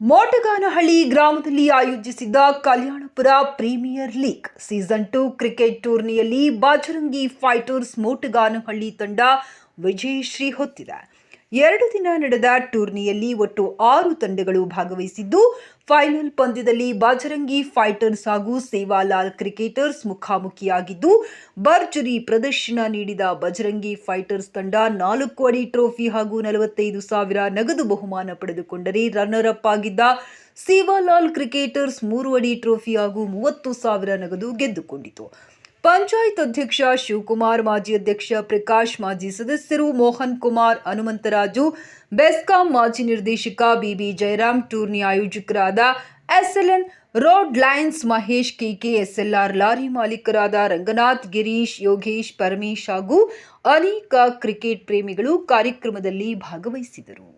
ಮೋಟಗಾನಹಳ್ಳಿ ಗ್ರಾಮದಲ್ಲಿ ಆಯೋಜಿಸಿದ್ದ Kalyanapura premier league season two cricket ಟೂರ್ನಿಯಲ್ಲಿ ಬಾಜರಂಗಿ ಫೈಟರ್ಸ್ ಮೋಟಗಾನಹಳ್ಳಿ ತಂಡ ವಿಜಯಶ್ರೀ ಹೊತ್ತಿದೆ. ಎರಡು ದಿನ ನಡೆದ ಟೂರ್ನಿಯಲ್ಲಿ ಒಟ್ಟು ಆರು ತಂಡಗಳು ಭಾಗವಹಿಸಿದ್ದು, ಫೈನಲ್ ಪಂದ್ಯದಲ್ಲಿ ಬಾಜರಂಗಿ ಫೈಟರ್ಸ್ ಹಾಗೂ ಸೇವಾಲಾಲ್ ಕ್ರಿಕೆಟರ್ಸ್ ಮುಖಾಮುಖಿಯಾಗಿದ್ದು, ಭರ್ಜರಿ ಪ್ರದರ್ಶನ ನೀಡಿದ ಬಜರಂಗಿ ಫೈಟರ್ಸ್ ತಂಡ ನಾಲ್ಕು ಅಡಿ ಟ್ರೋಫಿ ಹಾಗೂ ನಲವತ್ತೈದು ಸಾವಿರ ನಗದು ಬಹುಮಾನ ಪಡೆದುಕೊಂಡರೆ ರನ್ನರ್ ಅಪ್ ಆಗಿದ್ದ ಸೇವಾಲಾಲ್ ಕ್ರಿಕೆಟರ್ಸ್ ಮೂರು ಅಡಿ ಟ್ರೋಫಿ ಹಾಗೂ ಮೂವತ್ತು ಸಾವಿರ ನಗದು ಗೆದ್ದುಕೊಂಡಿತು. ಪಂಚಾಯತ್ ಅಧ್ಯಕ್ಷ ಶಿವಕುಮಾರ್, ಮಾಜಿ ಅಧ್ಯಕ್ಷ ಪ್ರಕಾಶ್, ಮಾಜಿ ಸದಸ್ಯರು ಮೋಹನ್ ಕುಮಾರ್, ಹನುಮಂತರಾಜು, ಬೆಸ್ಕಾಂ ಮಾಜಿ ನಿರ್ದೇಶಕ Bibi Jayaram tourney ಆಯೋಜಕರಾದ SLN, road lines Mahesh K K SLR lorry ಮಾಲೀಕರಾದ Ranganath, Girish, Yogesh, Paramesh ಹಾಗೂ ಅನೇಕ ಕ್ರಿಕೆಟ್ ಪ್ರೇಮಿಗಳು ಕಾರ್ಯಕ್ರಮದಲ್ಲಿ ಭಾಗವಹಿಸಿದರು.